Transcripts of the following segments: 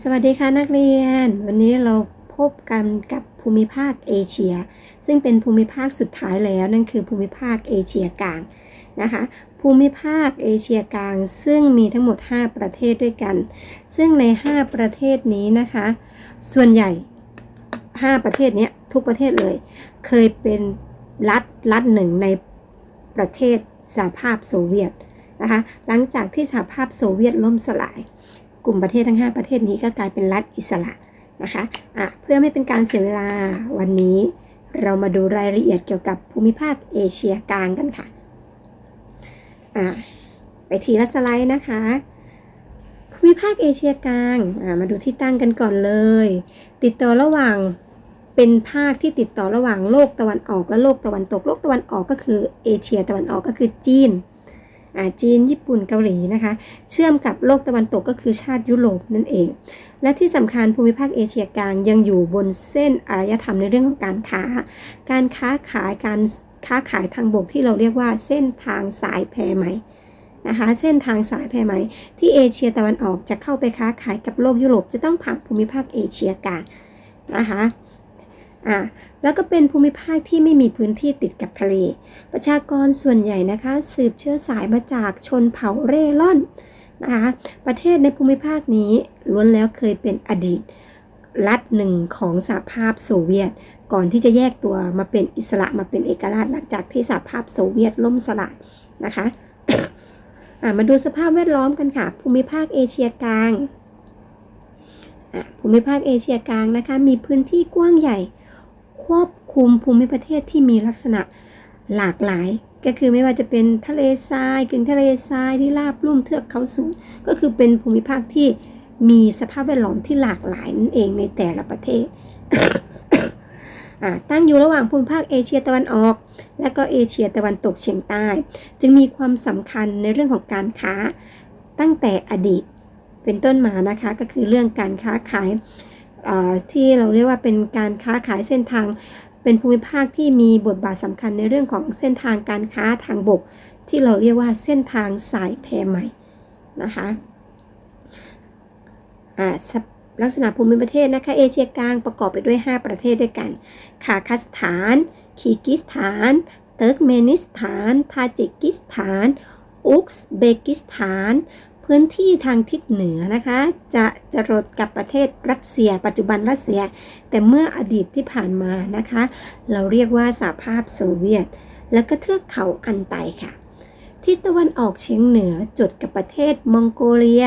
สวัสดีค่ะนักเรียน วันนี้เราพบกันกับภูมิภาคเอเชีย ซึ่งเป็นภูมิภาคสุดท้ายแล้วนั่นคือภูมิภาคเอเชียกลางนะคะภูมิภาคเอเชียกลาง ซึ่งมีทั้งหมด 5 ประเทศด้วยกัน ซึ่งใน 5 ประเทศนี้นะคะ ส่วนใหญ่ 5 ประเทศนี้ทุกประเทศเลย เคยเป็นรัฐรัฐหนึ่งในประเทศสหภาพโซเวียตนะคะหลังจากที่สหภาพโซเวียตล่มสลาย กลุ่มประเทศทั้ง 5 ประเทศนี้ก็กลายเป็นรัฐอิสระนะคะะเพื่อไม่เป็นการเสียเวลาวันนี้ เรามาดูรายละเอียดเกี่ยวกับภูมิภาคเอเชียกลางกันค่ะะไปทีละสไลด์นะคะภูมิภาคเอเชียกลางมาดูที่ตั้งกันก่อนเลย ติดต่อระหว่างเป็นภาคที่ติดต่อระหว่างโลกตะวันออกและโลกตะวันตก โลกตะวันออกก็คือเอเชียตะวันออกก็คือจีน จีน ญี่ปุ่นเกาหลีนะคะ เชื่อมกับโลกตะวันตกก็คือชาติยุโรปนั่นเอง และที่สำคัญภูมิภาคเอเชียกลางยังอยู่บนเส้นอารยธรรมในเรื่องของการค้า การค้าขายการค้าขายทางบกที่เราเรียกว่าเส้นทางสายแพไหมนะคะเส้นทางสายแพไหม ที่เอเชียตะวันออกจะเข้าไปค้าขายกับโลกยุโรปจะต้องผ่านภูมิภาคเอเชียกลางนะคะ อ่าแล้วก็เป็นภูมิภาคที่ไม่มีพื้นที่ติดกับทะเล ประชากรส่วนใหญ่นะคะ สืบเชื้อสายมาจากชนเผ่าเร่ร่อนนะคะประเทศในภูมิภาคนี้ล้วนแล้วเคยเป็นอดีต รัฐหนึ่งของสหภาพโซเวียต ก่อนที่จะแยกตัวมาเป็นอิสระมาเป็นเอกราชหลังจากที่สหภาพโซเวียตล่มสลายนะคะมาดูสภาพแวดล้อมกันค่ะ ภูมิภาคเอเชียกลางภูมิภาคเอเชียกลางนะคะมีพื้นที่กว้างใหญ่ ควบคุมภูมิประเทศที่มีลักษณะหลากหลาย ก็คือไม่ว่าจะเป็นทะเลทรายกึ่งทะเลทรายที่ราบลุ่มเทือกเขาสูง ก็คือเป็นภูมิภาคที่มีสภาพแวดล้อมที่หลากหลายนั่นเองในแต่ละประเทศตั้งอยู่ระหว่างภูมิภาคเอเชียตะวันออก และก็เอเชียตะวันตกเฉียงใต้ จึงมีความสำคัญในเรื่องของการค้าตั้งแต่อดีตเป็นต้นมานะคะก็คือเรื่องการค้าขาย ที่เราเรียกว่าเป็นการค้าขายเส้นทาง เป็นภูมิภาคที่มีบทบาทสำคัญในเรื่องของเส้นทางการค้าทางบก ที่เราเรียกว่าเส้นทางสายแพใหม่นะคะลักษณะภูมิประเทศนะคะเอเชียกลางประกอบไปด้วย 5 ประเทศด้วยกันคาคัสถาน คีกิสถาน เติร์กเมนิสถาน ทาจิกิสถาน อุกซเบกิสถาน พื้นที่ทางทิศเหนือนะคะ จะจรดกับประเทศรัสเซีย ปัจจุบันรัสเซีย แต่เมื่ออดีตที่ผ่านมานะคะ เราเรียกว่าสหภาพโซเวียต แล้วก็เทือกเขาอันไตค่ะ ทิศตะวันออกเฉียงเหนือจดกับประเทศมองโกเลีย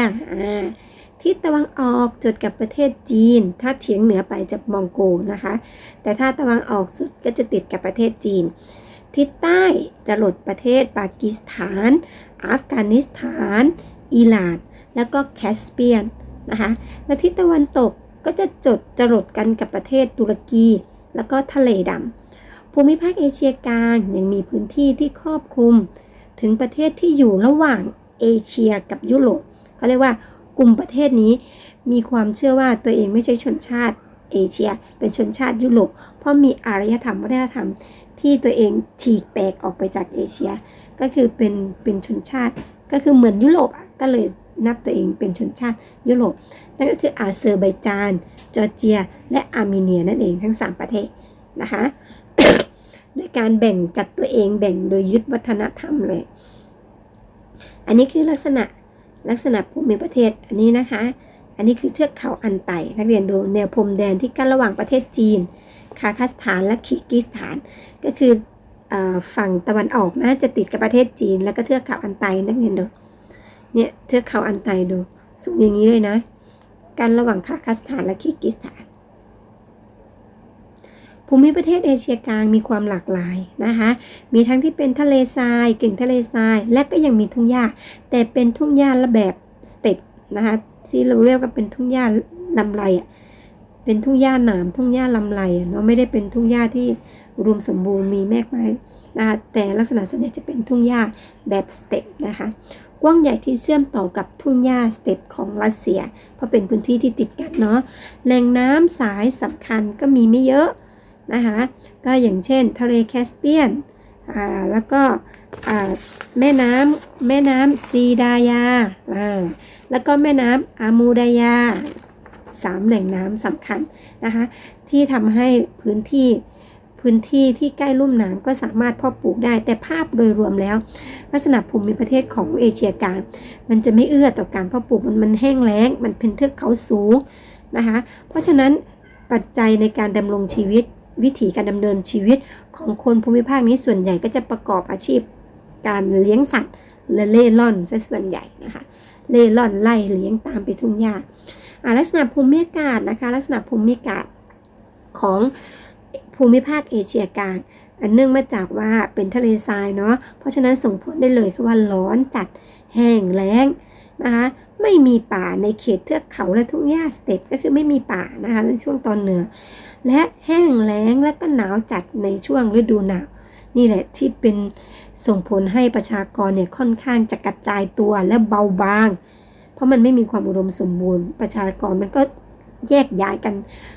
ทิศตะวันออกจดกับประเทศจีน ถ้าเฉียงเหนือไปจะมองโกนะคะ แต่ถ้าตะวันออกสุดก็จะติดกับประเทศจีน ทิศใต้จะหลดประเทศปากีสถาน อัฟกานิสถาน อิหร่าน แล้วก็แคสเปียนนะคะและทิศตะวันตกก็จะจดจรดกันกับประเทศตุรกี แล้วก็ทะเลดำภูมิภาคเอเชียกลางยังมีพื้นที่ที่ครอบคลุม ถึงประเทศที่อยู่ระหว่างเอเชียกับยุโรปเขาเรียกว่ากลุ่มประเทศนี้มีความเชื่อว่าตัวเองไม่ใช่ชนชาติเอเชีย เป็นชนชาติยุโรปเพราะมีอารยธรรมวัฒนธรรม ที่ตัวเองฉีกแปกออกไปจากเอเชีย ก็คือเป็นเป็นชนชาติก็คือเหมือนยุโรป ก็เลยนับตัวเองเป็นชนชาติยุโรป นั่นก็คืออาเซอร์ไบจาน จอร์เจีย และอาร์เมเนียนั่นเองทั้ง 3 ประเทศนะคะโดยการแบ่งจัดตัวเองแบ่งโดยยึดวัฒนธรรมเลย อันนี้คือลักษณะลักษณะภูมิประเทศอันนี้นะคะ อันนี้คือเทือกเขาอันไต นักเรียนดูแนวพรมแดนที่กั้นระหว่างประเทศจีน คาคัสถานและคีกิสถาน ก็คือฝั่งตะวันออกนะจะติดกับประเทศจีน แล้วก็เทือกเขาอันไตนักเรียนดู เนี่ยเทือกเขาอันไตดู สูงอย่างนี้เลยนะ กันระหว่างคาคัสถานและคิกิสถาน ภูมิประเทศเอเชียกลางมีความหลากหลายนะคะ มีทั้งที่เป็นทะเลทรายกึ่งทะเลทราย และก็ยังมีทุ่งหญ้า แต่เป็นทุ่งหญ้าระแบบสเต็ปนะคะ ที่เราเรียกว่าเป็นทุ่งหญ้าลำไรอะเป็นทุ่งหญ้าหนามทุ่งหญ้าลำไรเนาะไม่ได้เป็นทุ่งหญ้าที่รวมสมบูรณ์มีแมกไม้นะคะแต่ลักษณะส่วนใหญ่จะเป็นทุ่งหญ้าแบบสเต็ปนะคะ กว้างใหญ่ที่เชื่อมต่อกับทุ่งหญ้าสเต็ปของรัสเซีย เพราะเป็นพื้นที่ที่ติดกันเนาะแหล่งน้ำสายสำคัญก็มีไม่เยอะนะคะก็อย่างเช่นทะเลแคสเปียนอ่าแล้วก็อ่าแม่น้ำแม่น้ำซีดายาอ่าแล้วก็แม่น้ำอามูดายา3แหล่งน้ำสำคัญนะคะที่ทำให้พื้นที่ พื้นที่ที่ใกล้ลุ่มน้ำก็สามารถเพาะปลูกได้ แต่ภาพโดยรวมแล้ว ลักษณะภูมิประเทศของเอเชียกลางมันจะไม่เอื้อต่อการเพาะปลูกมันมันแห้งแล้ง มันเป็นเทือกเขาสูงนะคะ เพราะฉะนั้นปัจจัยในการดำรงชีวิต วิถีการดำเนินชีวิตของคนภูมิภาคนี้ส่วนใหญ่ก็จะประกอบอาชีพ การเลี้ยงสัตว์และเล่ร่อนซะส่วนใหญ่นะคะเล่ร่อนไล่เลี้ยงตามไปทุ่งหญ้าอ่าลักษณะภูมิอากาศนะคะ ลักษณะภูมิอากาศของ ภูมิภาคเอเชียกลางอันเนื่องมาจากว่าเป็นทะเลทรายเนาะเพราะฉะนั้นส่งผลได้เลยคือว่าร้อนจัดแห้งแล้งนะคะไม่มีป่าในเขตเทือกเขาและทุ่งหญ้าสเต็ปก็คือไม่มีป่านะคะในช่วงตอนเหนือ และแห้งแล้งและก็หนาวจัดในช่วงฤดูหนาวนี่แหละที่เป็นส่งผลให้ประชากรเนี่ยค่อนข้างจะกระจายตัวและเบาบาง เพราะมันไม่มีความอุดมสมบูรณ์ ประชากรมันก็ แยกย้ายกัน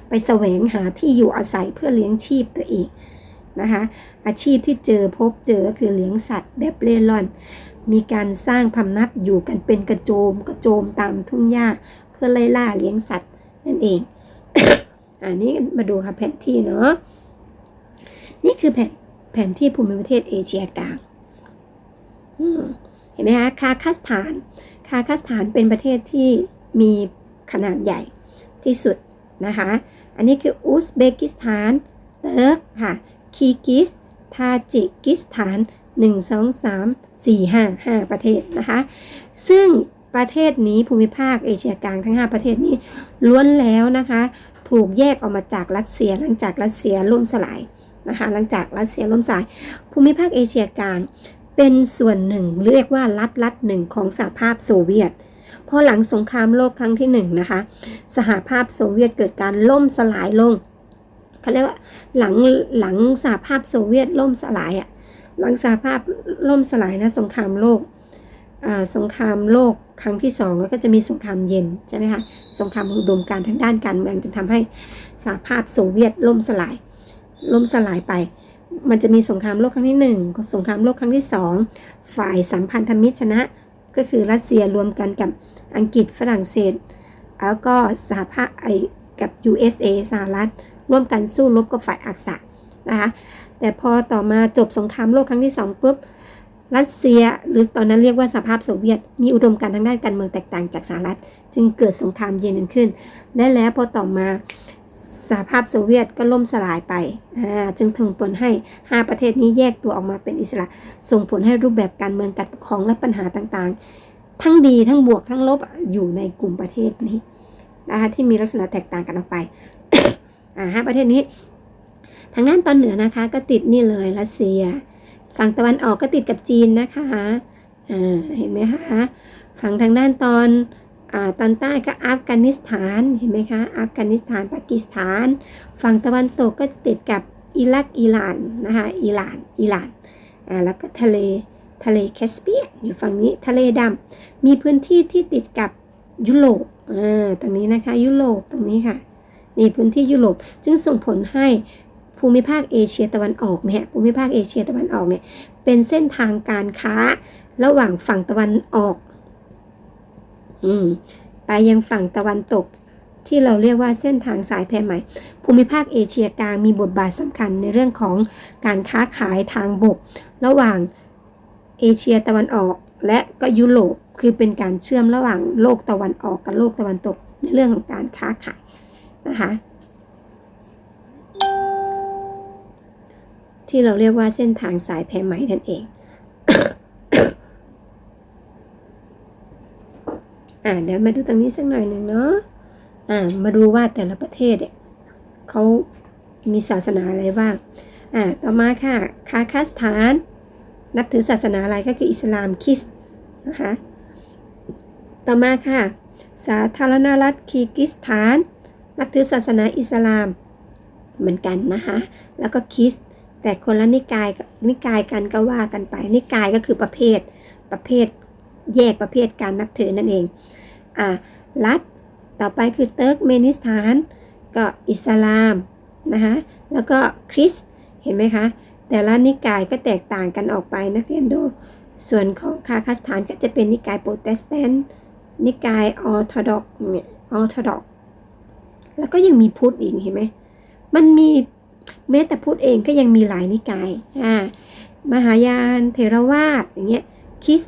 ไปแสวงหาที่อยู่อาศัยเพื่อเลี้ยงชีพตัวเองนะคะอาชีพที่เจอพบเจอคือเลี้ยงสัตว์แบบเล่ร่อน มีการสร้างพำนักอยู่กันเป็นกระโจมกระโจมตามทุ่งหญ้าเพื่อไล่ล่าเลี้ยงสัตว์นั่นเอง อันนี้มาดูค่ะแผนที่เนาะนี่คือแผนแผนที่ภูมิประเทศเอเชียกลางเห็นไหมคะคาคัสถาน คาคัสถานเป็นประเทศที่มีขนาดใหญ่ ที่สุดนะคะ อันนี้คืออุซเบกิสถานเติร์กค่ะคีกิสทาจิกิสถาน 1 2 3 4 5 5 ประเทศนะคะ ซึ่งประเทศนี้ภูมิภาคเอเชียกลางทั้ง 5 ประเทศนี้ล้วนแล้วนะคะ ถูกแยกออกมาจากรัสเซียหลังจากรัสเซียล่มสลายนะคะหลังจากรัสเซียล่มสลาย ภูมิภาคเอเชียกลางเป็นส่วนหนึ่งเรียกว่ารัฐรัฐหนึ่งของสหภาพโซเวียต พอหลังสงครามโลกครั้งที่หนึ่งนะคะ สหภาพโซเวียตเกิดการล่มสลายลงเขาเรียกว่าหลังหลังสหภาพโซเวียตล่มสลายอะ่ะหลังสหภาพล่มสลายนะสงครามโลกอ่าสงครามโลกครั้งที่สองแล้วก็จะมีสงครามเย็นใช่ไหมคะสงครามอุดมการทางด้านการเมืองจึงทำให้สหภาพโซเวียตล่มสลาย ล่มสลายไป มันจะมีสงครามโลกครั้งที่หนึ่งสงครามโลกครั้งที่สองฝ่ายสัมพันธมิตรชนะ ก็คือรัสเซียรวมกันกับอังกฤษฝรั่งเศส แล้วก็สหภาพไอกับ USA สหรัฐ ร่วมกันสู้รบกับฝ่ายอักษะนะคะแต่พอต่อมาจบสงครามโลกครั้งที่สองปุ๊บรัสเซียหรือตอนนั้นเรียกว่าสหภาพโซเวียต มีอุดมการณ์ทางด้านการเมืองแตกต่างจากสหรัฐ จึงเกิดสงครามเย็นขึ้น และแล้วพอต่อมา สหภาพโซเวียตก็ล่มสลายไป จึงถึงผลให้ 5 ประเทศนี้แยกตัวออกมาเป็นอิสระ ส่งผลให้รูปแบบการเมืองการปกครองและปัญหาต่างๆ ทั้งดีทั้งบวกทั้งลบอยู่ในกลุ่มประเทศนี้นะคะที่มีลักษณะแตกต่างกันออกไปห้าประเทศนี้ ทางด้านตอนเหนือนะคะก็ติดนี่เลยรัสเซีย ฝั่งตะวันออกก็ติดกับจีนนะคะเห็นไหมคะ ฝั่งทางด้านตอน ตอนใต้ก็อัฟกานิสถานเห็นไหมคะอัฟกานิสถานปากีสถาน ฝั่งตะวันตกก็จะติดกับอิรักอิหร่านนะคะอิหร่านอิหร่านอ่าแล้วก็ทะเลทะเลแคสเปียอยู่ฝั่งนี้ทะเลดำมีพื้นที่ที่ติดกับยุโรปอ่าตรงนี้นะคะยุโรปตรงนี้ค่ะนี่พื้นที่ยุโรปจึงส่งผลให้ภูมิภาคเอเชียตะวันออกเนี่ยภูมิภาคเอเชียตะวันออกเนี่ยเป็นเส้นทางการค้าระหว่างฝั่งตะวันออก อืมไปยังฝั่งตะวันตกที่เราเรียกว่าเส้นทางสายแพไหม่ ภูมิภาคเอเชียกลางมีบทบาทสำคัญในเรื่องของการค้าขายทางบก ระหว่างเอเชียตะวันออกและก็ยุโรปคือเป็นการเชื่อมระหว่างโลกตะวันออกกับโลกตะวันตกในเรื่องของการค้าขายนะคะที่เราเรียกว่าเส้นทางสายแพไหมนั่นเอง อ่าเดี๋ยวมาดูตรงนี้สักหน่อยหนึ่งเนาะอ่ามาดูว่าแต่ละประเทศเนี่ยเขามีศาสนาอะไรบ้างอ่าต่อมาค่ะคาคัสถาน นับถือศาสนาอะไรก็คืออิสลามคริสต์นะคะต่อมาค่ะ สาธารณรัฐคีร์กิสถาน นับถือศาสนาอิสลามเหมือนกันนะคะแล้วก็คริสต์แต่คนละนิกายกับนิกายกันก็ว่ากันไป นิกายก็คือประเภทประเภทแยกประเภทการนับถือนั่นเอง อ่ารัฐ ต่อไปคือเติร์กเมนิสถาน ก็อิสลามนะคะแล้วก็คริสเห็นไหมคะ แต่ละนิกายก็แตกต่างกันออกไปนักเรียนดู ส่วนของคาคัสถานก็จะเป็นนิกายโปรเตสแตนต์นิกายออร์โธดอกเนี่ยออร์โธดอกแล้วก็ยังมีพุทธอีกเห็นไหมมันมีแม้แต่พุทธเองก็ยังมีหลายนิกายอ่ามหายานเทรวาสอย่างเงี้ยคริส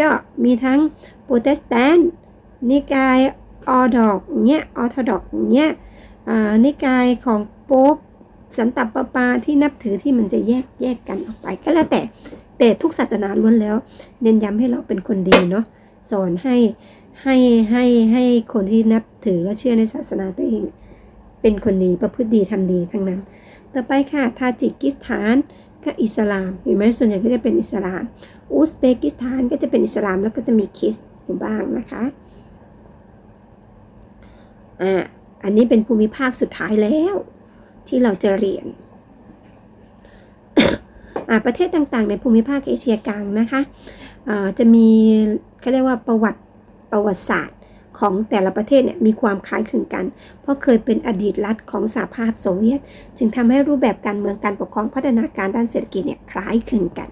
ก็มีทั้งโปรเตสแตนต์ นิกายออดอกเงี้ยออร์โธดอกเงี้ยนิกายของโป๊ปสันตปาปาที่นับถือที่มันจะแยกแยกกันออกไปก็แล้วแต่แต่ทุกศาสนาล้วนแล้ว เน้นย้ำให้เราเป็นคนดีเนาะสอนให้ให้ให้ให้คนที่นับถือและเชื่อในศาสนาตัวเอง เป็นคนดีประพฤติดีทำดีทั้งนั้น ต่อไปค่ะทาจิกิสถานก็อิสลามเห็นไหมส่วนใหญ่ก็จะเป็นอิสลาม อุซเบกิสถานก็จะเป็นอิสลามแล้วก็จะมีคริสต์อยู่บ้างนะคะ อ่าอันนี้เป็นภูมิภาคสุดท้ายแล้ว ที่เราจะเรียนอ่าประเทศต่างๆ ในภูมิภาคเอเชียกลางนะคะอ่าจะมีเขาเรียกว่าประวัติประวัติศาสตร์ของแต่ละประเทศเนี่ยมีความคล้ายคลึงกัน เพราะเคยเป็นอดีตรัฐของสหภาพโซเวียต จึงทำให้รูปแบบการเมืองการปกครองพัฒนาการด้านเศรษฐกิจเนี่ยคล้ายคลึงกัน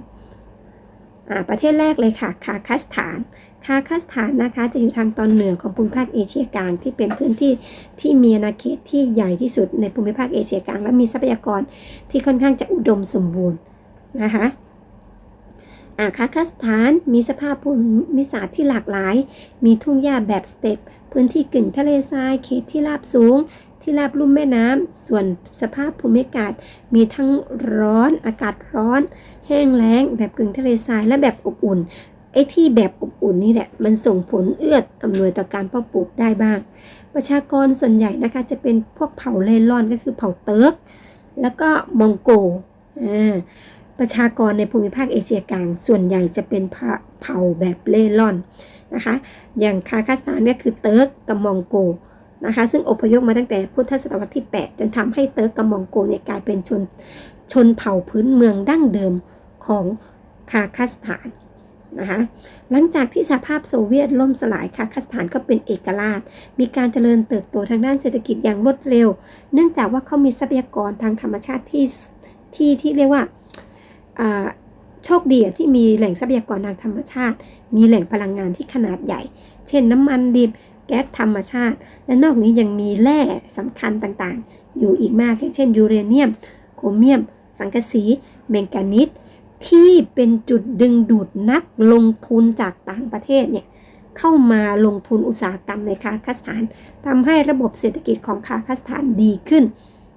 อ่าประเทศแรกเลยค่ะคาคัสถาน คาคัสถานนะคะจะอยู่ทางตอนเหนือของภูมิภาคเอเชียกลางที่เป็นพื้นที่ที่มีอาณาเขตที่ใหญ่ที่สุดในภูมิภาคเอเชียกลาง และมีทรัพยากรที่ค่อนข้างจะอุดมสมบูรณ์นะคะอาคาคัสถานมีสภาพภูมิศาสตร์ที่หลากหลาย มีทุ่งหญ้าแบบสเต็ปพื้นที่กึ่งทะเลทรายเขตที่ราบสูง ที่ราบลุ่มแม่น้ำส่วนสภาพภูมิอากาศ มีทั้งร้อนอากาศร้อน แห้งแล้งแบบกึ่งทะเลทรายและแบบอบอุ่น ไอ้ที่แบบอบอุ่นนี่แหละ มันส่งผลเอื้ออำนวยต่อการเพาะปลูกได้บ้าง ประชากรส่วนใหญ่นะคะจะเป็นพวกเผ่าเล่ร่อนก็คือเผ่าเติร์กแล้วก็มองโกประชากรในภูมิภาคเอเชียกลาง ส่วนใหญ่จะเป็นเผ่าแบบเล่ร่อนนะคะ อย่างคาคัสถานเนี่ยคือเติร์กกับมองโกนะคะ ซึ่งอพยพมาตั้งแต่พุทธศตวรรษที่ 8 จนทำให้เติร์กกับมองโกเนี่ยกลายเป็นชนชนเผ่าพื้นเมืองดั้งเดิมของคาคัสถาน นะคะหลังจากที่สหภาพโซเวียตล่มสลายคาคัสถานก็เป็นเอกราช มีการเจริญเติบโตทางด้านเศรษฐกิจอย่างรวดเร็ว เนื่องจากว่าเขามีทรัพยากรทางธรรมชาติที่ที่ที่เรียกว่าโชคดีที่มีแหล่งทรัพยากรทางธรรมชาติ มีแหล่งพลังงานที่ขนาดใหญ่ เช่นน้ำมันดิบแก๊สธรรมชาติ และนอกนี้ยังมีแร่สำคัญต่างๆ อยู่อีกมากเช่นยูเรเนียม โครเมียม สังกะสี แมงกานิส ที่เป็นจุดดึงดูดนักลงทุนจากต่างประเทศเนี่ยเข้ามาลงทุนอุตสาหกรรมในคาคัสถานทำให้ระบบเศรษฐกิจของคาคัสถานดีขึ้น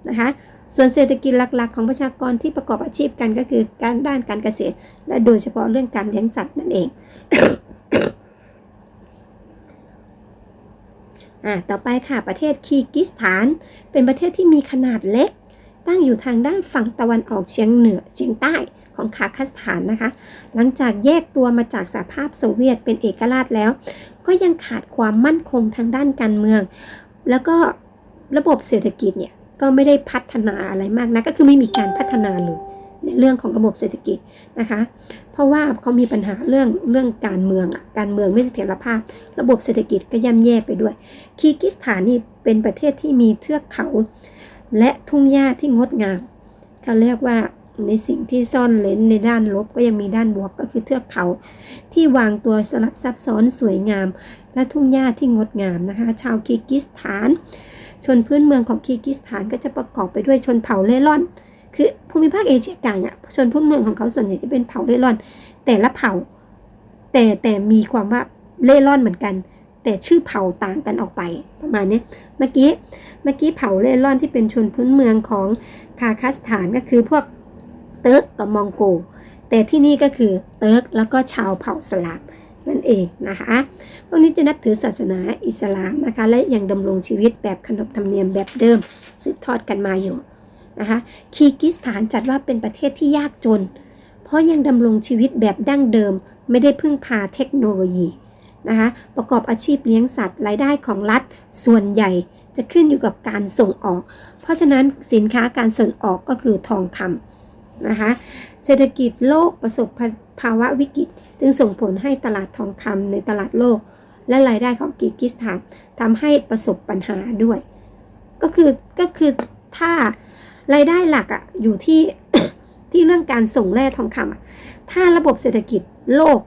นะคะส่วนเศรษฐกิจหลักๆ ของประชากรที่ประกอบอาชีพกันก็คือการด้านการเกษตร และโดยเฉพาะเรื่องการเลี้ยงสัตว์นั่นเองอ่าต่อไปค่ะประเทศคีกิสถาน เป็นประเทศที่มีขนาดเล็ก ตั้งอยู่ทางด้านฝั่งตะวันออกเฉียงเหนือเฉียงใต้ ของคาคัสถานนะคะ หลังจากแยกตัวมาจากสหภาพโซเวียตเป็นเอกราชแล้ว ก็ยังขาดความมั่นคงทางด้านการเมือง แล้วก็ระบบเศรษฐกิจเนี่ยก็ไม่ได้พัฒนาอะไรมากนะก็คือไม่มีการพัฒนาเลยในเรื่องของระบบเศรษฐกิจนะคะ เพราะว่าเขามีปัญหาเรื่องเรื่องการเมืองการเมืองไม่เสถียรภาพ ระบบเศรษฐกิจก็ย่ำแย่ไปด้วย คีกิสถานนี่เป็นประเทศที่มีเทือกเขา และทุ่งหญ้าที่งดงามเขาเรียกว่า ในสิ่งที่ซ่อนเลนในด้านลบก็ยังมีด้านบวกก็คือเทือกเขา ที่วางตัวสลับซับซ้อนสวยงาม และทุ่งหญ้าที่งดงามนะคะ ชาวคีร์กิสถาน ชนพื้นเมืองของคีร์กิสถานก็จะประกอบไปด้วยชนเผ่าเล่ร่อน คือภูมิภาคเอเชียกลางอะชนพื้นเมืองของเขาส่วนใหญ่จะเป็นเผ่าเล่ร่อน แต่ละเผ่า แต่แต่มีความว่าเล่ร่อนเหมือนกัน แต่ชื่อเผ่าต่างกันออกไปประมาณนี้เมื่อกี้เมื่อกี้เผ่าเล่ร่อนที่เป็นชนพื้นเมืองของคาคัสถานก็คือพวก เติร์กกับมองโก แต่ที่นี่ก็คือเติร์กแล้วก็ชาวเผ่าสลามนั่นเองนะคะพวกนี้จะนับถือศาสนาอิสลามนะคะและยังดำรงชีวิตแบบขนบธรรมเนียมแบบเดิมสืบทอดกันมาอยู่นะคะคีกิสถานจัดว่าเป็นประเทศที่ยากจน เพราะยังดำรงชีวิตแบบดั้งเดิม ไม่ได้พึ่งพาเทคโนโลยีนะคะประกอบอาชีพเลี้ยงสัตว์รายได้ของรัฐส่วนใหญ่จะขึ้นอยู่กับการส่งออก เพราะฉะนั้นสินค้าการส่งออกก็คือทองคำ นะคะเศรษฐกิจโลกประสบภาวะวิกฤต จึงส่งผลให้ตลาดทองคำในตลาดโลก และรายได้ของกิกิสถานทำให้ประสบปัญหาด้วย ก็คือก็คือถ้ารายได้หลักอะ่ะอยู่ที่ที่เรื่องการส่งแร่ทองคำอะถ้าระบบเศรษฐกิจโลก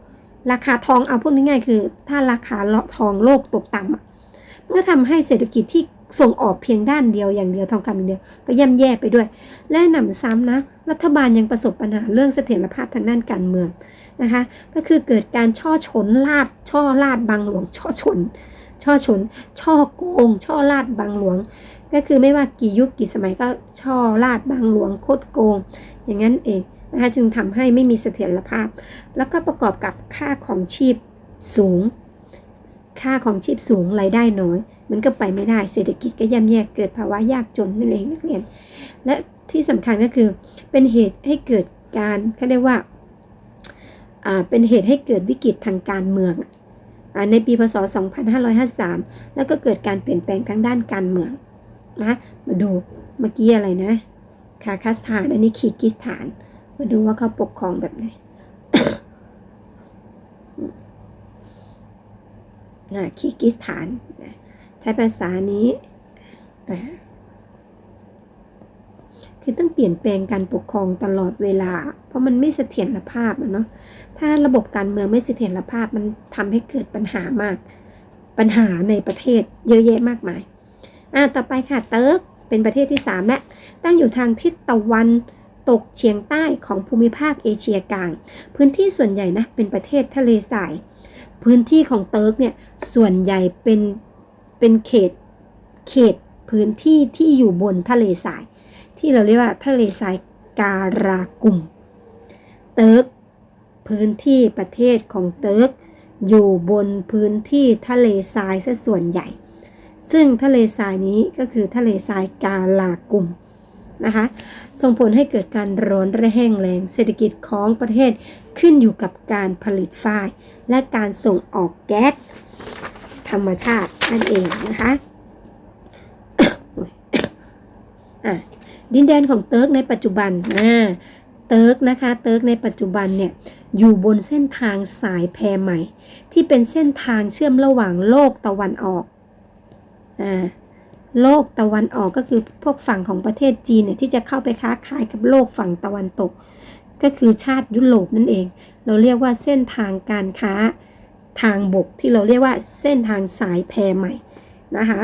ราคาทองเอาพูดง่ายๆคือ ถ้าราคาทองโลกตกต่ำอะมันก็ทำให้เศรษฐกิจที่ ส่งออกเพียงด้านเดียวอย่างเดียวทองคำอย่างเดียว ก็ย่ำแย่ไปด้วย และหนำซ้ำนะ รัฐบาลยังประสบปัญหาเรื่องเสถียรภาพทางด้านการเมืองนะคะ ก็คือเกิดการช่อชนลาดช่อลาดบางหลวงช่อชน ช่อชน ช่อโกง ช่อลาดบางหลวง ก็คือไม่ว่ากี่ยุคกี่สมัยก็ช่อลาดบางหลวงโคตรโกง อย่างนั้นเองนะคะจึงทำให้ไม่มีเสถียรภาพ แล้วก็ประกอบกับค่าของชีพสูง ค่าของชีพสูงรายได้น้อย มันก็ไปไม่ได้เศรษฐกิจก็ย่ำแย่เกิดภาวะยากจนนั่นเองนักเรียน และที่สำคัญก็คือเป็นเหตุให้เกิดการเขาเรียกว่าเป็นเหตุให้เกิดวิกฤตทางการเมืองอในปีพศ 2553 แล้วก็เกิดการเปลี่ยนแปลงทางด้านการเมืองนะมาดูเมื่อกี้อะไรนะคาคัสถานอันนี้คีร์กิสถาน มาดูว่าเขาปกครองแบบไหนนะคีร์กิสถานนะ ช้ภาษานี้คือต้องเปลี่ยนแปลงการปกครองตลอดเวลา เพราะมันไม่เสถียรภาพอะเนาะถ้าระบบการเมืองไม่เสถียรภาพมันทำให้เกิดปัญหามาก ปัญหาในประเทศเยอะแยะมากมายอ่าต่อไปค่ะเติร์กเป็นประเทศที่ 3 และตั้งอยู่ทางทิศตะวันตกเฉียงใต้ของภูมิภาคเอเชียกลาง พื้นที่ส่วนใหญ่นะเป็นประเทศทะเลทราย พื้นที่ของเติร์กเนี่ยส่วนใหญ่เป็น เป็นเขตเขตพื้นที่ที่อยู่บนทะเลทราย ที่เราเรียกว่าทะเลทรายการากุม เติร์กพื้นที่ประเทศของเติร์กอยู่บนพื้นที่ทะเลทรายซะส่วนใหญ่ ซึ่งทะเลทรายนี้ก็คือทะเลทรายกาลากุมนะคะ ส่งผลให้เกิดการร้อนระแห้งแรง เศรษฐกิจของประเทศขึ้นอยู่กับการผลิตฝ้าย และการส่งออกแก๊ส ธรรมชาตินั่นเองนะคะอะดินแดนของเติร์กในปัจจุบันอ่าเติร์กนะคะ เติร์กในปัจจุบันเนี่ยอยู่บนเส้นทางสายแพใหม่ ที่เป็นเส้นทางเชื่อมระหว่างโลกตะวันออกอ่าโลกตะวันออกก็คือพวกฝั่งของประเทศจีนเนี่ยที่จะเข้าไปค้าขายกับโลกฝั่งตะวันตก ก็คือชาติยุโรปนั่นเอง เราเรียกว่าเส้นทางการค้า ทางบกที่เราเรียกว่าเส้นทางสายแพใหม่นะคะ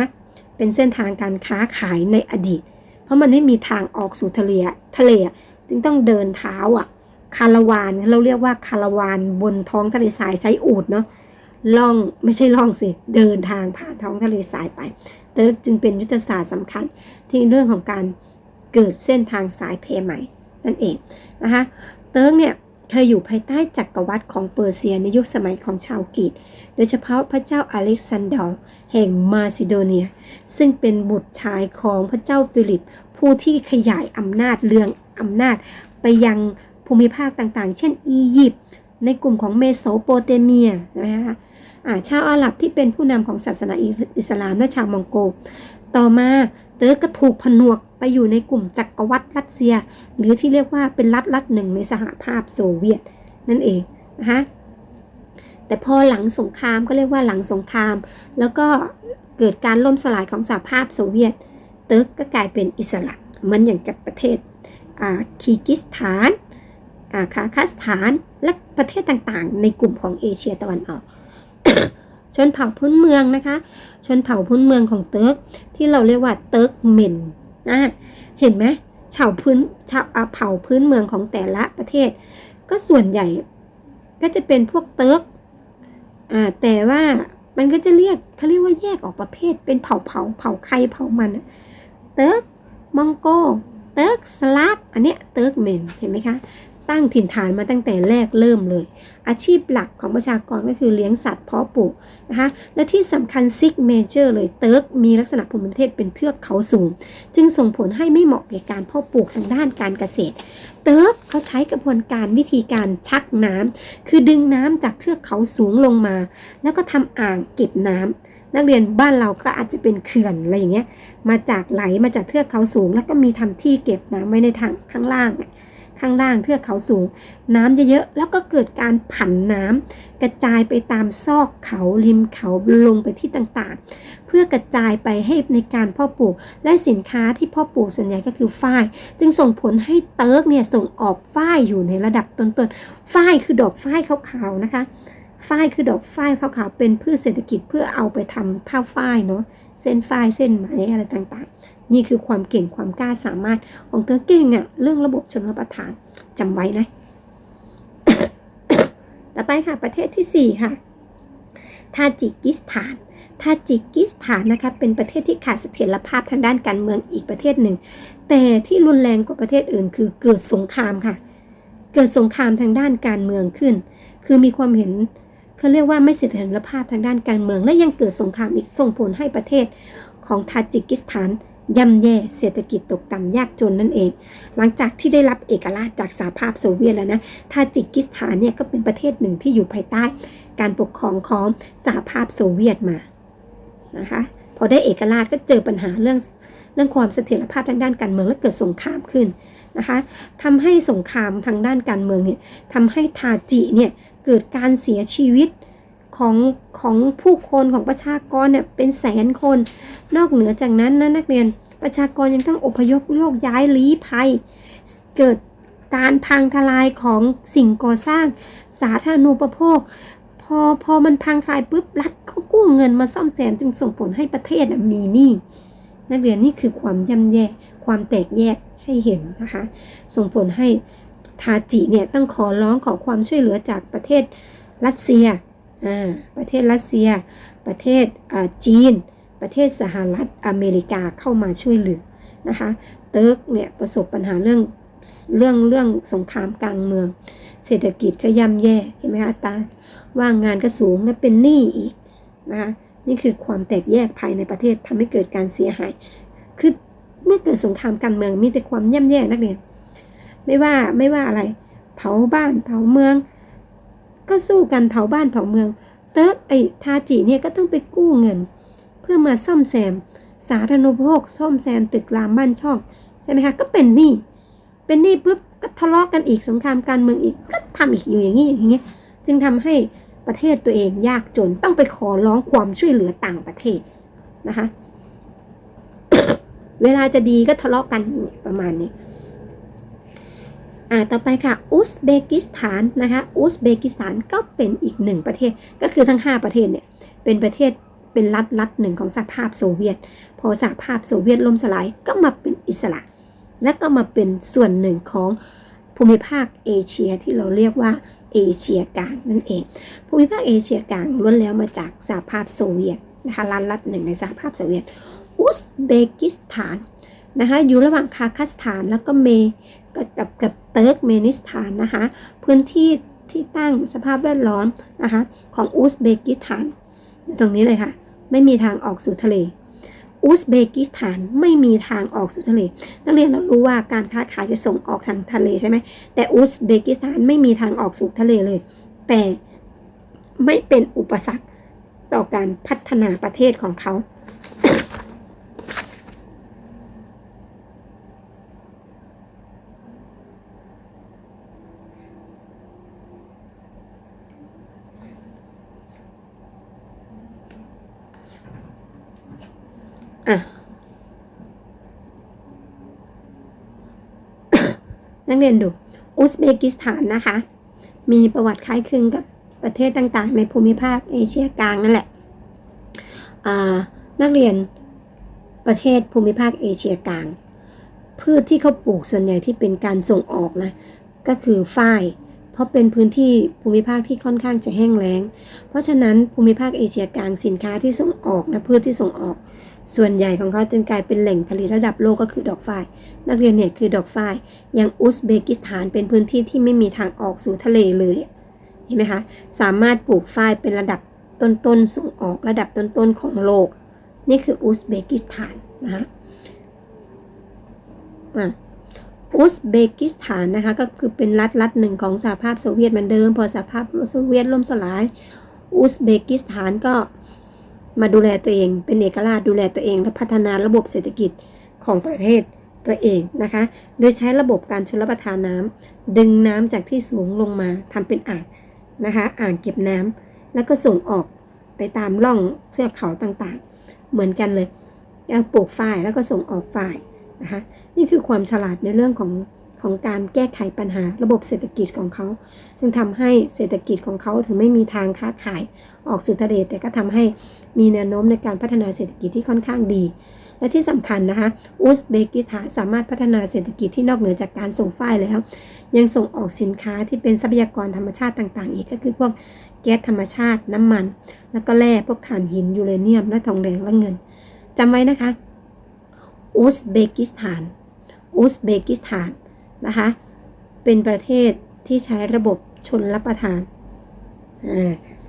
เป็นเส้นทางการค้าขายในอดีต เพราะมันไม่มีทางออกสู่ทะเลทะเลจึงต้องเดินเท้าอะคาราวานเราเรียกว่าคาราวานบนท้องทะเลทรายใช้อูดเนาะล่องไม่ใช่ล่องสิเดินทางผ่านท้องทะเลทรายไปเติร์กจึงเป็นยุทธศาสตร์สำคัญที่เรื่องของการเกิดเส้นทางสายเพใหม่นั่นเองนะคะเติร์กเนี่ย เคยอยู่ภายใต้จักรวรรดิของเปอร์เซียในยุคสมัยของชาวกรีกโดยเฉพาะพระเจ้าอเล็กซานดอร์แห่งมาซิโดเนีย ซึ่งเป็นบุตรชายของพระเจ้าฟิลิป ผู้ที่ขยายอำนาจเรืองอำนาจไปยังภูมิภาคต่างๆ เช่น อียิปต์ในกลุ่มของเมโสโปเตเมียนะคะาชาวอาหรับที่เป็นผู้นำของศาสนาอิสลามและชาวมองโก ต่อมาเติร์กก็ถูกผนวก ไปอยู่ในกลุ่มจักรวรรดิรัสเซีย หรือที่เรียกว่าเป็นรัฐรัฐหนึ่งในสหภาพโซเวียตนั่นเองนะคะแต่พอหลังสงครามก็เรียกว่าหลังสงคราม แล้วก็เกิดการล่มสลายของสหภาพโซเวียต เติร์กก็กลายเป็นอิสระเหมือนอย่างกับประเทศคีร์กิสถานคาคัสถานและประเทศต่างๆ ในกลุ่มของเอเชียตะวันออกชนเผ่าพื้นเมืองนะคะ ชนเผ่าพื้นเมืองของเติร์กที่เราเรียกว่าเติร์กเมน นะเห็นไหมชาวพื้นชาวเผ่าพื้นเมืองของแต่ละประเทศ ก็ส่วนใหญ่ก็จะเป็นพวกเติร์กแต่ว่ามันก็จะเรียกเขาเรียกว่าแยกออกประเภทเป็นเผ่าเผ่าเผ่าใครเผ่ามันเติร์กมองโกเติร์กสลาฟอันเนี้ยเติร์กเมนเห็นไหมคะ ตั้งถิ่นฐานมาตั้งแต่แรกเริ่มเลย อาชีพหลักของประชากรก็คือเลี้ยงสัตว์เพาะปลูกนะคะและที่สำคัญซิกเมเจอร์เลยเติร์กมีลักษณะภูมิประเทศเป็นเทือกเขาสูง จึงส่งผลให้ไม่เหมาะแก่การเพาะปลูกทางด้านการเกษตร เติร์กเขาใช้กระบวนการวิธีการชักน้ำคือดึงน้ำจากเทือกเขาสูงลงมา แล้วก็ทำอ่างเก็บน้ำนักเรียนบ้านเราก็อาจจะเป็นเขื่อนอะไรอย่างเงี้ย มาจากไหลมาจากเทือกเขาสูง แล้วก็มีทำที่เก็บน้ำไว้ในทางข้างล่าง ข้างล่างเทือกเขาสูง น้ำเยอะๆแล้วก็เกิดการผันน้ำกระจายไปตามซอกเขาริมเขาลงไปที่ต่างๆ เพื่อกระจายไปให้ในการพ่อปลูกและสินค้าที่พ่อปลูกส่วนใหญ่ก็คือฝ้าย จึงส่งผลให้เติร์กเนี่ยส่งออกฝ้ายอยู่ในระดับต้นๆฝ้ายคือดอกฝ้ายขาวๆนะคะฝ้ายคือดอกฝ้ายขาวๆเป็นพืชเศรษฐกิจเพื่อเอาไปทำผ้าฝ้ายเนาะเส้นฝ้ายเส้นไหมอะไรต่างๆ นี่คือความเก่งความกล้าสามารถของเธอเก่งอะ่ะเรื่องระบบชนรับประทานจำไว้นะ ต่อไปค่ะประเทศที่ 4 ค่ะทาจิกิสถานทาจิกิสถานนะคะเป็นประเทศที่ขาดเสถียรภาพทางด้านการเมืองอีกประเทศหนึ่ง แต่ที่รุนแรงกว่าประเทศอื่น คือเกิดสงครามค่ะ เกิดสงครามทางด้านการเมืองขึ้น คือมีความเห็นเขาเรียกว่าไม่เสถียรภาพทางด้านการเมือง และยังเกิดสงครามอีกส่งผลให้ประเทศของทาจิกิสถาน ย่ำแย่เศรษฐกิจตกต่ำยากจนนั่นเอง หลังจากที่ได้รับเอกราชจากสหภาพโซเวียตแล้วนะทาจิกิสถานเนี่ยก็เป็นประเทศหนึ่งที่อยู่ภายใต้ การปกครองของสหภาพโซเวียตมานะคะพอได้เอกราชก็เจอปัญหาเรื่องเรื่องความเสถียรภาพทางด้านการเมืองและเกิดสงครามขึ้นนะคะทำให้สงครามทางด้านการเมืองเนี่ยทำให้ทาจิเนี่ยเกิดการเสียชีวิต ของของผู้คนของประชากรเนี่ยเป็นแสนคน นอกเหนือจากนั้นนะนักเรียนประชากรยังต้องอพยพโยกย้ายลี้ภัย เกิดการพังทลายของสิ่งก่อสร้างสาธารณูปโภค พอพอมันพังทลายปุ๊บรัฐก็กู้เงินมาซ่อมแซมจึงส่งผลให้ประเทศมีหนี้นักเรียนนี่คือความย่ำแย่ความแตกแยกให้เห็นนะคะ ส่งผลให้ทาจิเนี่ยต้องขอร้องขอความช่วยเหลือจากประเทศรัสเซีย ประเทศรัสเซีย ประเทศจีน ประเทศสหรัฐอเมริกาเข้ามาช่วยเหลือนะคะเติร์กเนี่ยประสบปัญหาเรื่องเรื่องเรื่องสงครามกลางเมือง เศรษฐกิจก็ย่ำแย่เห็นไหมคะตาว่างงานก็สูงและเป็นหนี้อีกนะคะนี่คือความแตกแยกภายในประเทศทำให้เกิดการเสียหาย คือเมื่อเกิดสงครามการเมืองมีแต่ความย่ำแย่นักเรียนไม่ว่าไม่ว่าอะไร เผาบ้านเผาเมือง ก็สู้กันเผาบ้านเผาเมือง เติร์กไอ้ทาจิเนี่ยก็ต้องไปกู้เงิน เพื่อมาซ่อมแซม สาธารณูปโภคซ่อมแซมตึกรามบ้านช่องใช่ไหมคะก็เป็นหนี้เป็นหนี้ปุ๊บก็ทะเลาะกันอีกสงครามการเมืองอีกก็ทำอีกอยู่อย่างนี้อย่างเงี้ยจึงทำให้ประเทศตัวเองยากจนต้องไปขอร้องความช่วยเหลือต่างประเทศนะคะ เวลาจะดีก็ทะเลาะกันประมาณนี้ อ่าต่อไปค่ะอุซเบกิสถานนะคะอุซเบกิสถานก็เป็นอีกหนึ่งประเทศก็คือทั้ง 5 ประเทศเนี่ยเป็นประเทศเป็นรัฐรัฐหนึ่งของสหภาพโซเวียต พอสหภาพโซเวียตล่มสลายก็มาเป็นอิสระ และก็มาเป็นส่วนหนึ่งของภูมิภาคเอเชียที่เราเรียกว่าเอเชียกลางนั่นเอง ภูมิภาคเอเชียกลางล้วนแล้วมาจากสหภาพโซเวียตนะคะรัฐรัฐหนึ่งในสหภาพโซเวียตอุซเบกิสถานนะคะอยู่ระหว่างคาซัคสถานแล้วก็เม กับกับกับเติร์กเมนิสถานนะคะพื้นที่ที่ตั้งสภาพแวดล้อมนะคะของอุซเบกิสถานอยู่ตรงนี้เลยค่ะ ไม่มีทางออกสู่ทะเลอุซเบกิสถานไม่มีทางออกสู่ทะเล นักเรียนเรารู้ว่าการค้าขายจะส่งออกทางทะเลใช่ไหม แต่อุซเบกิสถานไม่มีทางออกสู่ทะเลเลย แต่ไม่เป็นอุปสรรคต่อการพัฒนาประเทศของเขา อะนักเรียนดู อุซเบกิสถานนะคะ มีประวัติคล้ายคลึงกับประเทศต่างๆ ในภูมิภาคเอเชียกลางนั่นแหละนักเรียนประเทศภูมิภาคเอเชียกลาง พืชที่เขาปลูกส่วนใหญ่ที่เป็นการส่งออกนะ ก็คือฝ้าย เพราะเป็นพื้นที่ภูมิภาคที่ค่อนข้างจะแห้งแล้ง เพราะฉะนั้นภูมิภาคเอเชียกลางสินค้าที่ส่งออกนะพืชที่ส่งออก ส่วนใหญ่ของเขาจึงกลายเป็นแหล่งผลิตระดับโลกก็คือดอกฝ้าย นักเรียนเนี่ยคือดอกฝ้าย อย่างอุซเบกิสถานเป็นพื้นที่ที่ไม่มีทางออกสู่ทะเลเลย เห็นไหมคะ สามารถปลูกฝ้ายเป็นระดับต้นๆส่งออกระดับต้นๆของโลก นี่คืออุซเบกิสถานนะคะอะอุซเบกิสถานนะคะก็คือเป็นรัฐรัฐหนึ่งของสหภาพโซเวียตเหมือนเดิม พอสหภาพโซเวียตล่มสลาย อุซเบกิสถานก็ มาดูแลตัวเอง เป็นเอกราชดูแลตัวเอง และพัฒนาระบบเศรษฐกิจของประเทศตัวเองนะคะ โดยใช้ระบบการชลประทานน้ำดึงน้ำจากที่สูงลงมาทำเป็นอ่างนะคะอ่างเก็บน้ำแล้วก็ส่งออกไปตามร่องเทือกเขาต่างๆ เหมือนกันเลยปลูกฝ้ายแล้วก็ส่งออกฝ้ายนะคะนี่คือความฉลาดในเรื่องของ ของการแก้ไขปัญหาระบบเศรษฐกิจของเขา ซึ่งทำให้เศรษฐกิจของเขาถึงไม่มีทางค้าขายออกสู่ทะเลแต่ก็ทำให้มีแนวโน้มในการพัฒนาเศรษฐกิจที่ค่อนข้างดี และที่สำคัญนะคะอุซเบกิสถานสามารถพัฒนาเศรษฐกิจที่นอกเหนือจากการส่งฝ้ายแล้ว ยังส่งออกสินค้าที่เป็นทรัพยากรธรรมชาติต่าง ๆ อีกก็คือพวกแก๊สธรรมชาติน้ำมัน แล้วก็แร่พวกถ่านหินยูเรเนียมและทองแดงและเงินจำไว้นะคะอุซเบกิสถานอุซเบกิสถาน นะคะ เป็นประเทศที่ใช้ระบบชนรับประทาน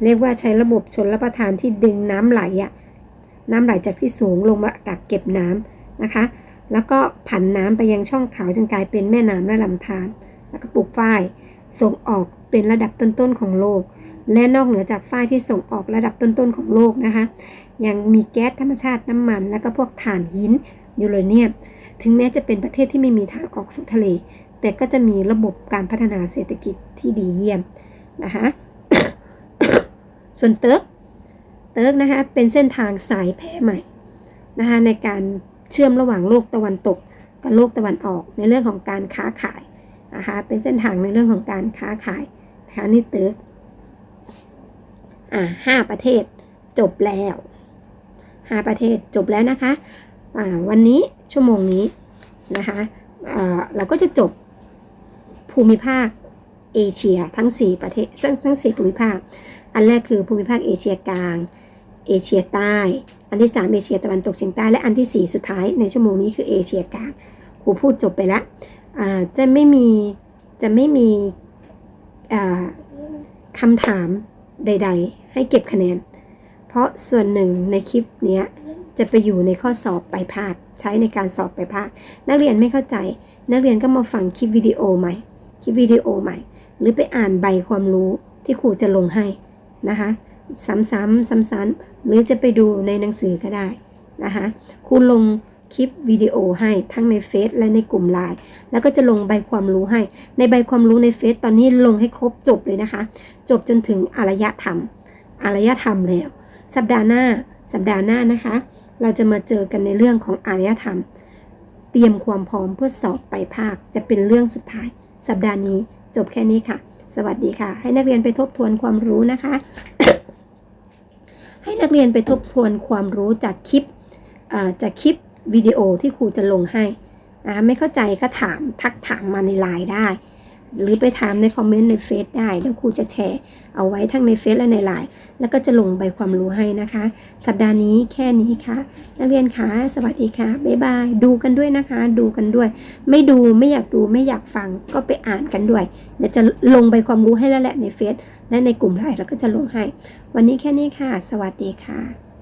เรียกว่าใช้ระบบชนรับประทานที่ดึงน้ำไหลอะน้ำไหลจากที่สูงลงมากักเก็บน้ำนะคะ แล้วก็ผันน้ำไปยังช่องเขาจนกลายเป็นแม่น้ำและลำธารแล้วก็ปลูกฝ้ายส่งออกเป็นระดับต้นๆของโลก และนอกเหนือจากฝ้ายที่ส่งออกระดับต้นๆของโลกนะคะ ยังมีแก๊สธรรมชาติน้ำมัน แล้วก็พวกถ่านหินยูเรเนียม ถึงแม้จะเป็นประเทศที่ไม่มีทางออกสู่ทะเล แต่ก็จะมีระบบการพัฒนาเศรษฐกิจที่ดีเยี่ยมนะคะส่วนเติร์กเติร์กนะคะเป็นเส้นทางสายแพร่ใหม่นะคะในการเชื่อมระหว่างโลกตะวันตกกับโลกตะวันออกในเรื่องของการค้าขายนะคะเป็นเส้นทางในเรื่องของการค้าขายนะคะนี่เติร์กอ่าห้าประเทศจบแล้วห้าประเทศจบแล้วนะคะอ่าวันนี้ ชั่วโมงนี้นะคะอ่าเราก็จะจบภูมิภาคเอเชียทั้ง 4 ประเทศทั้งทั้ง 4 ภูมิภาค อันแรกคือภูมิภาคเอเชียกลาง เอเชียใต้ อันที่ 3 เอเชียตะวันตกเฉียงใต้ และอันทีสี่4 สุดท้ายในชั่วโมงนี้คือเอเชียกลางครูพูดจบไปแล้วจะไม่มีจะไม่มีอ่าคำถามใด ๆ ให้เก็บคะแนน เพราะส่วนหนึ่งในคลิปนี้จะไปอยู่ในข้อสอบปลายภาค ใช้ในการสอบปภาค นักเรียนไม่เข้าใจ นักเรียนก็มาฟังคลิปวิดีโอใหม่ คลิปวิดีโอใหม่ หรือไปอ่านใบความรู้ที่ครูจะลงให้นะคะซ้ำๆซ้ำๆหรือจะไปดูในหนังสือก็ได้นะคะครูลงคลิปวิดีโอให้ทั้งในเฟซและในกลุ่มไลน์แล้วก็จะลงใบความรู้ให้ ในใบความรู้ในเฟซตอนนี้ลงให้ครบจบเลยนะคะ จบจนถึงอารยธรรม อารยธรรมแล้ว สัปดาห์หน้า สัปดาห์หน้านะคะ เราจะมาเจอกันในเรื่องของอารยธรรม เตรียมความพร้อมเพื่อสอบไปภาคจะเป็นเรื่องสุดท้าย สัปดาห์นี้จบแค่นี้ค่ะ สวัสดีค่ะ ให้นักเรียนไปทบทวนความรู้นะคะ ให้นักเรียนไปทบทวนความรู้จากคลิปจากคลิปวิดีโอที่ครูจะลงให้นะไม่เข้าใจก็ถามทักถามมาในไลน์ได้ หรือไปถามในคอมเมนต์ในเฟซได้เดี๋ยวครูจะแชร์เอาไว้ทั้งในเฟซและในไลน์แล้วก็จะลงใบความรู้ให้นะคะ สัปดาห์นี้แค่นี้ค่ะ นักเรียนคะสวัสดีค่ะบ๊ายบายดูกันด้วยนะคะ ดูกันด้วย ไม่ดูไม่อยากดูไม่อยากฟังก็ไปอ่านกันด้วยเดี๋ยวจะลงใบความรู้ให้แล้วแหละในเฟซและในกลุ่มไลน์แล้วก็จะลงให้ วันนี้แค่นี้ค่ะ สวัสดีค่ะ